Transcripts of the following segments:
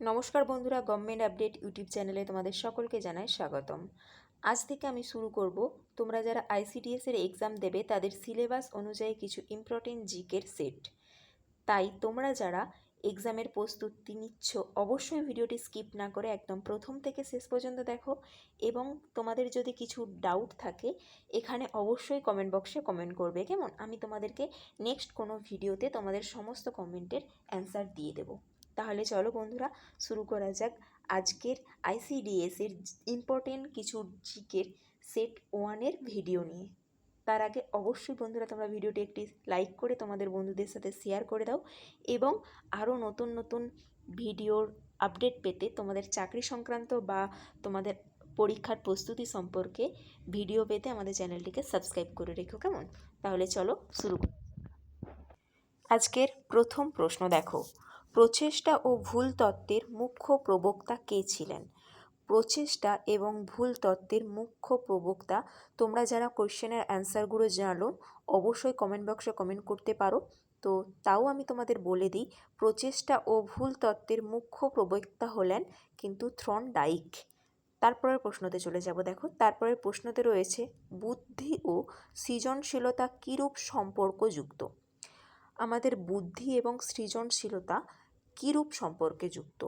নমস্কার বন্ধুরা government update YouTube চ্যানেলে তোমাদের সকলকে জানাই স্বাগতম। আজ থেকে আমি শুরু করব। তোমরা যারা আইসিডিএস এর এক্সাম দেবে, তাদের সিলেবাস অনুযায়ী কিছু ইম্পর্টেন্ট জিকের সেট তাই তোমরা যারা এক্সামের প্রস্তুতি নিচ্ছ, অবশ্যই ভিডিওটি স্কিপ না করে একদম প্রথম থেকে শেষ পর্যন্ত দেখো। এবং তোমাদের যদি কিছু ডাউট থাকে, এখানে অবশ্যই কমেন্ট বক্সে কমেন্ট করবে, কেমন? আমি তোমাদেরকে নেক্সট কোনো ভিডিওতে তোমাদের সমস্ত কমেন্টের অ্যান্সার দিয়ে দেবো। তাহলে চলো বন্ধুরা শুরু করা যাক। আজকের আইসিডিএস এর ইম্পর্টেন্ট কিছু জিকের সেট ওয়ানের ভিডিও নিয়ে। তার আগে অবশ্যই বন্ধুরা তোমরা ভিডিওটি একটি লাইক করে তোমাদের বন্ধুদের সাথে শেয়ার করে দাও এবং আরও নতুন নতুন ভিডিওর আপডেট পেতে তোমাদের চাকরি সংক্রান্ত বা তোমাদের পরীক্ষার প্রস্তুতি সম্পর্কে ভিডিও পেতে আমাদের চ্যানেলটিকে সাবস্ক্রাইব করে রেখো কেমন? তাহলে চলো শুরু আজকের প্রথম প্রশ্ন দেখো। প্রচেষ্টা ও ভুল তত্ত্বের মুখ্য প্রবক্তা কে ছিলেন? প্রচেষ্টা এবং ভুল তত্ত্বের মুখ্য প্রবক্তা তোমরা যারা কোশ্চেনের অ্যান্সারগুলো জানো, অবশ্যই কমেন্ট বক্সে কমেন্ট করতে পারো। তো তাও আমি তোমাদের বলে দিই, প্রচেষ্টা ও ভুল তত্ত্বের মুখ্য প্রবক্তা হলেন কিন্তু থ্রন ডাইক। তারপরের প্রশ্নতে চলে যাব দেখো। তারপরের প্রশ্নতে রয়েছে, বুদ্ধি ও সৃজনশীলতা কীরূপ সম্পর্কযুক্ত? আমাদের বুদ্ধি এবং সৃজনশীলতা কীরূপ সম্পর্কে যুক্ত?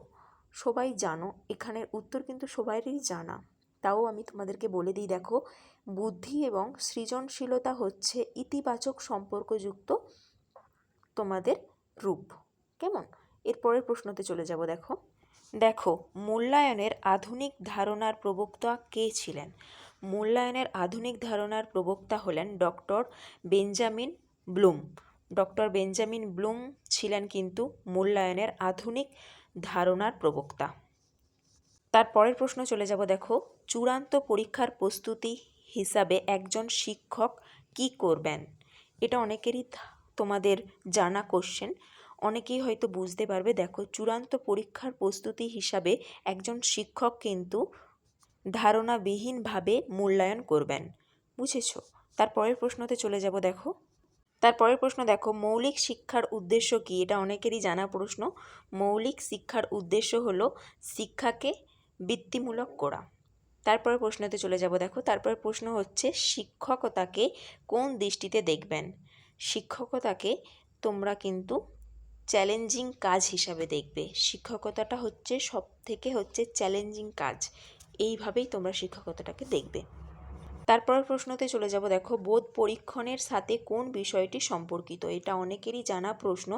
সবাই জানো, এখানের উত্তর কিন্তু সবাইরই জানা। তাও আমি তোমাদেরকে বলে দিই, দেখো, বুদ্ধি এবং সৃজনশীলতা হচ্ছে ইতিবাচক সম্পর্কযুক্ত তোমাদের রূপ। কেমন? এরপরের প্রশ্নতে চলে যাব, দেখো। দেখো, মূল্যায়নের আধুনিক ধারণার প্রবক্তা কে ছিলেন? মূল্যায়নের আধুনিক ধারণার প্রবক্তা হলেন doctor Benjamin Bloom. Doctor Benjamin Bloom ছিলেন কিন্তু মূল্যায়নের আধুনিক ধারণার প্রবক্তা। তার পরের প্রশ্ন চলে যাব, দেখো, চূড়ান্ত পরীক্ষার প্রস্তুতি হিসাবে একজন শিক্ষক কি করবেন? এটা অনেকেরই তোমাদের জানা কোশ্চেন অনেকেই হয়তো বুঝতে পারবে, দেখো, চূড়ান্ত পরীক্ষার প্রস্তুতি হিসাবে একজন শিক্ষক কিন্তু ধারণাবিহীনভাবে মূল্যায়ন করবেন। বুঝেছ? তার পরের প্রশ্নতে চলে যাব, দেখো তারপরের প্রশ্ন, দেখো, মৌলিক শিক্ষার উদ্দেশ্য কী? এটা অনেকেরই জানা প্রশ্ন। মৌলিক শিক্ষার উদ্দেশ্য হলো শিক্ষাকে বৃত্তিমূলক করা। তারপরের প্রশ্নতে চলে যাব, দেখো। তারপরে প্রশ্ন হচ্ছে, শিক্ষকতাকে কোন দৃষ্টিতে দেখবেন? শিক্ষকতাকে তোমরা কিন্তু চ্যালেঞ্জিং কাজ হিসাবে দেখবে। শিক্ষকতাটা হচ্ছে সব থেকে হচ্ছে চ্যালেঞ্জিং কাজ। এইভাবেই তোমরা শিক্ষকতাটাকে দেখবে। তারপরের প্রশ্নতে চলে যাব। দেখো, বোধ পরীক্ষণের সাথে কোন বিষয়টি সম্পর্কিত? এটা অনেকেরই জানা প্রশ্ন।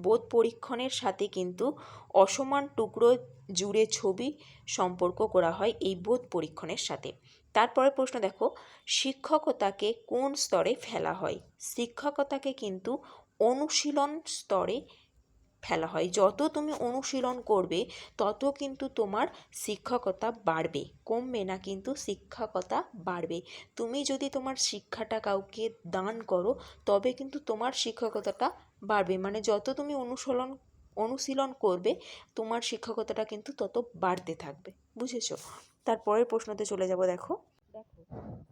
বোধ পরীক্ষণের সাথে কিন্তু অসমান টুকরো জুড়ে ছবি সম্পর্ক করা হয় এই বোধ পরীক্ষণের সাথে। তারপরের প্রশ্ন দেখো, শিক্ষকতাকে কোন স্তরে ফেলা হয়? শিক্ষকতাকে কিন্তু অনুশীলন স্তরে ফেলা হয়। যত তুমি অনুশীলন করবে, তত কিন্তু তোমার শিক্ষকতা বাড়বে, কমবে না কিন্তু শিক্ষকতা বাড়বে। তুমি যদি তোমার শিক্ষাটা কাউকে দান করো, তবে কিন্তু তোমার শিক্ষকতাটা বাড়বে। মানে যত তুমি অনুশীলন অনুশীলন করবে, তোমার শিক্ষকতাটা কিন্তু তত বাড়তে থাকবে। বুঝেছ? তারপরের প্রশ্নতে চলে যাব, দেখো। দেখো,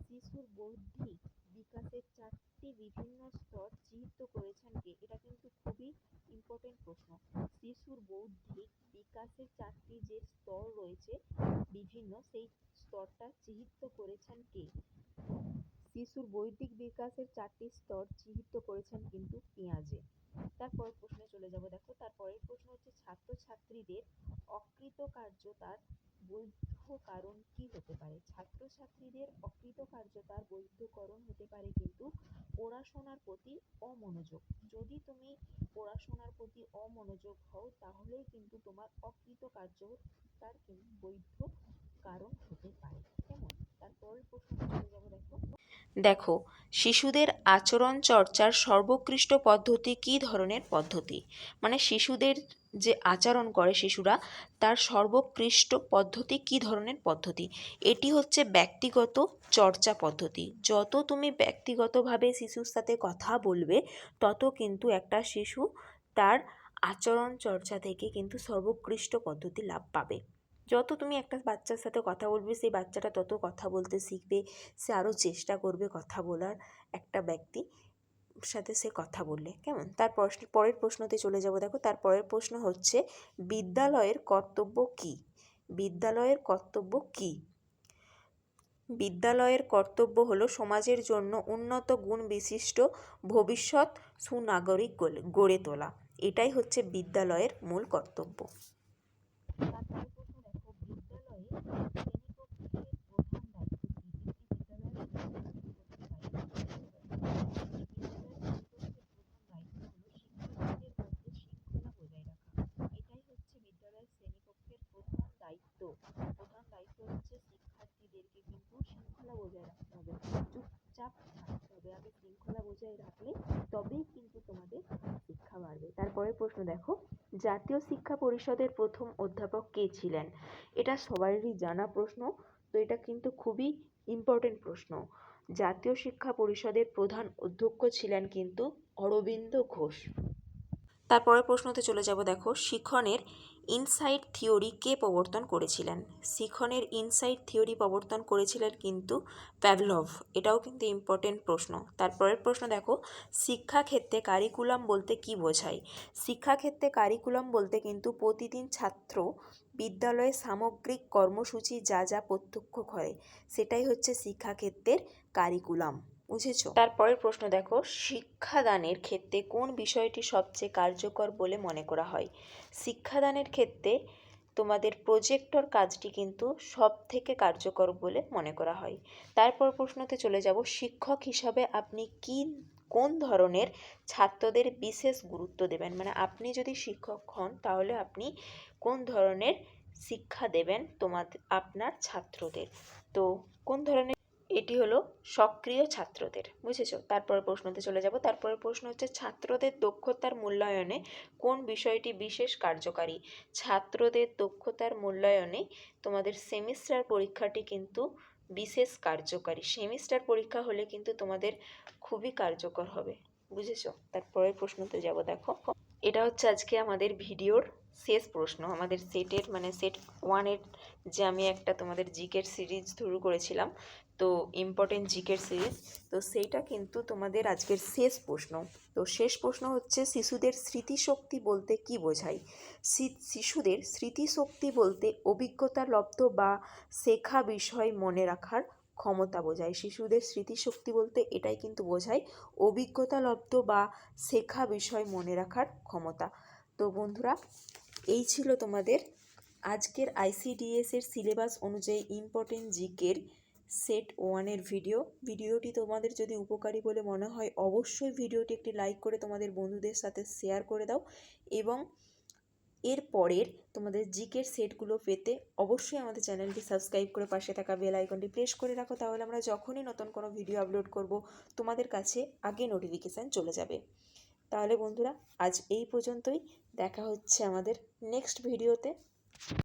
শিশুর বৌদ্ধিক বিকাশের চারটি বিভিন্ন স্তর চিহ্নিত করেছেন কে এটা কিন্তু খুবই ইম্পর্টেন্ট প্রশ্ন শিশুর বৌদ্ধিক বিকাশের চারটি যে স্তর রয়েছে, বিভিন্ন সেই স্তরটা চিহ্নিত করেছেন কে? শিশুর বৌদ্ধিক বিকাশের চারটি স্তর চিহ্নিত করেছেন কিন্তু পেঁয়াজে। তারপর প্রশ্নে চলে যাব, দেখো। তারপরের প্রশ্ন হচ্ছে, ছাত্রছাত্রীদের অকৃতকার্যতার বৈধ কারণ কি হতে পারে? ছাত্রছাত্রীদের অকৃতকার্যতার বৈধ কারণ হতে পারে কিন্তু পড়াশোনার প্রতি অমনোযোগ। যদি তুমি পড়াশোনার প্রতি অমনোযোগ হও, তাহলেই কিন্তু তোমার অকৃত অকৃতকার্যতার কিন্তু বৈধ কারণ হতে পারে। কেমন? তারপরের প্রশ্নটা চলে যাব, দেখো। দেখো, শিশুদের আচরণ চর্চার সর্বোৎকৃষ্ট পদ্ধতি কী ধরনের পদ্ধতি? মানে শিশুদের যে আচরণ করে শিশুরা, তার সর্বোৎকৃষ্ট পদ্ধতি কী ধরনের পদ্ধতি? এটি হচ্ছে ব্যক্তিগত চর্চা পদ্ধতি। যত তুমি ব্যক্তিগতভাবে শিশুর সাথে কথা বলবে, তত কিন্তু একটা শিশু তার আচরণ চর্চা থেকে কিন্তু সর্বোৎকৃষ্ট পদ্ধতি লাভ পাবে। যত তুমি একটা বাচ্চার সাথে কথা বলবে, সেই বাচ্চাটা তত কথা বলতে শিখবে, সে আরও চেষ্টা করবে কথা বলার একটা ব্যক্তি। সাথে সে কথা বললে। কেমন? তার পরের প্রশ্নতে চলে যাব। দেখো, তার পরের প্রশ্ন হচ্ছে, বিদ্যালয়ের কর্তব্য কী? বিদ্যালয়ের কর্তব্য কী? বিদ্যালয়ের কর্তব্য হলো সমাজের জন্য উন্নত গুণ বিশিষ্ট ভবিষ্যৎ সুনাগরিক গড়ে- তোলা। এটাই হচ্ছে বিদ্যালয়ের মূল কর্তব্য। বিদ্যালয়ে শ্রেণীকক্ষের প্রধান দায়িত্ব কী? একটি বিদ্যালয়ের প্রধান দায়িত্ব প্রধান দায়িত্ব হচ্ছে শিক্ষার্থীদেরকে কিন্তু শৃঙ্খলা বজায় রাখতে হবে। চুপচাপ থাকতে হবে। আগে শৃঙ্খলা বজায় রাখলে তবেই কিন্তু তোমাদের শিক্ষা বাড়বে। তারপরের প্রশ্ন দেখো, জাতীয় শিক্ষা পরিষদের প্রথম অধ্যাপক কে ছিলেন? এটা সবারই জানা প্রশ্ন, তো এটা কিন্তু খুবই ইম্পর্টেন্ট প্রশ্ন। জাতীয় শিক্ষা পরিষদের প্রধান অধ্যক্ষ ছিলেন কিন্তু অরবিন্দ ঘোষ। তারপরের প্রশ্নতে চলে যাব, দেখো, শিখনের ইনসাইট থিওরি কে প্রবর্তন করেছিলেন? শিখনের ইনসাইট থিওরি প্রবর্তন করেছিলেন কিন্তু প্যাভলভ, এটাও কিন্তু ইম্পর্টেন্ট প্রশ্ন। তারপরের প্রশ্ন, দেখো, শিক্ষাক্ষেত্রে কারিকুলাম বলতে কি বোঝায়? শিক্ষাক্ষেত্রে কারিকুলাম বলতে কিন্তু প্রতিদিন ছাত্র বিদ্যালয়ে সামগ্রিক কর্মসূচি যা যা প্রত্যক্ষ করে, সেটাই হচ্ছে শিক্ষাক্ষেত্রের কারিকুলাম বুঝেছ? তারপরের প্রশ্ন দেখো, শিক্ষাদানের ক্ষেত্রে কোন বিষয়টি সবচেয়ে কার্যকর বলে মনে করা হয়? শিক্ষাদানের ক্ষেত্রে তোমাদের প্রজেক্টর কাজটি কিন্তু সব থেকে কার্যকর বলে মনে করা হয়। তারপর প্রশ্নতে চলে যাব, শিক্ষক হিসাবে আপনি কি, কোন ধরনের ছাত্রদের বিশেষ গুরুত্ব দেবেন? মানে আপনি যদি শিক্ষক হন, তাহলে আপনি কোন ধরনের শিক্ষা দেবেন তোমাদের আপনার ছাত্রদের? তো কোন ধরনের এটি হলো সক্রিয় ছাত্রদের, বুঝেছ? তারপর প্রশ্নতে চলে যাব। তারপরের প্রশ্ন হচ্ছে, ছাত্রদের দক্ষতার মূল্যায়নে কোন বিষয়টি বিশেষ কার্যকারী? ছাত্রদের দক্ষতার মূল্যায়নে তোমাদের সেমিস্টার পরীক্ষাটি কিন্তু বিশেষ কার্যকারী। সেমিস্টার পরীক্ষা হলে কিন্তু তোমাদের খুবই কার্যকর হবে, বুঝেছ? তারপরের প্রশ্নতে যাব, দেখো। এটা হচ্ছে আজকে আমাদের ভিডিওর শেষ প্রশ্ন। আমাদের সেটের মানে সেট ওয়ানের যে আমি একটা তোমাদের জিকের সিরিজ শুরু করেছিলাম, তো ইম্পর্টেন্ট জিকের সিরিজ তো সেইটা কিন্তু তোমাদের আজকের শেষ প্রশ্ন। তো শেষ প্রশ্ন হচ্ছে শিশুদের স্মৃতিশক্তি বলতে কি বোঝায়? শিশুদের স্মৃতিশক্তি বলতে অভিজ্ঞতা লব্ধ বা শেখা বিষয় মনে রাখার ক্ষমতা বোঝায়। শিশুদের স্মৃতিশক্তি বলতে এটাই কিন্তু বোঝায়, অভিজ্ঞতা লব্ধ বা শেখা বিষয় মনে রাখার ক্ষমতা। তো বন্ধুরা এই ছিল তোমাদের আজকের আইসিডিএস এর সিলেবাস অনুযায়ী ইম্পর্টেন্ট জিকের সেট ওয়ানের ভিডিও ভিডিওটি তোমাদের যদি উপকারী বলে মনে হয়, অবশ্যই ভিডিওটি একটি লাইক করে তোমাদের বন্ধুদের সাথে শেয়ার করে দাও এবং এর পরের তোমাদের জিকের সেটগুলো পেতে অবশ্যই আমাদের চ্যানেলটি সাবস্ক্রাইব করে পাশে থাকা বেল আইকনটি প্রেস করে রাখো, তাহলে আমরা যখনই নতুন কোনো ভিডিও আপলোড করব, তোমাদের কাছে আগে নোটিফিকেশান চলে যাবে। তাহলে বন্ধুরা আজ এই পর্যন্তই। দেখা হচ্ছে আমাদের নেক্সট ভিডিওতে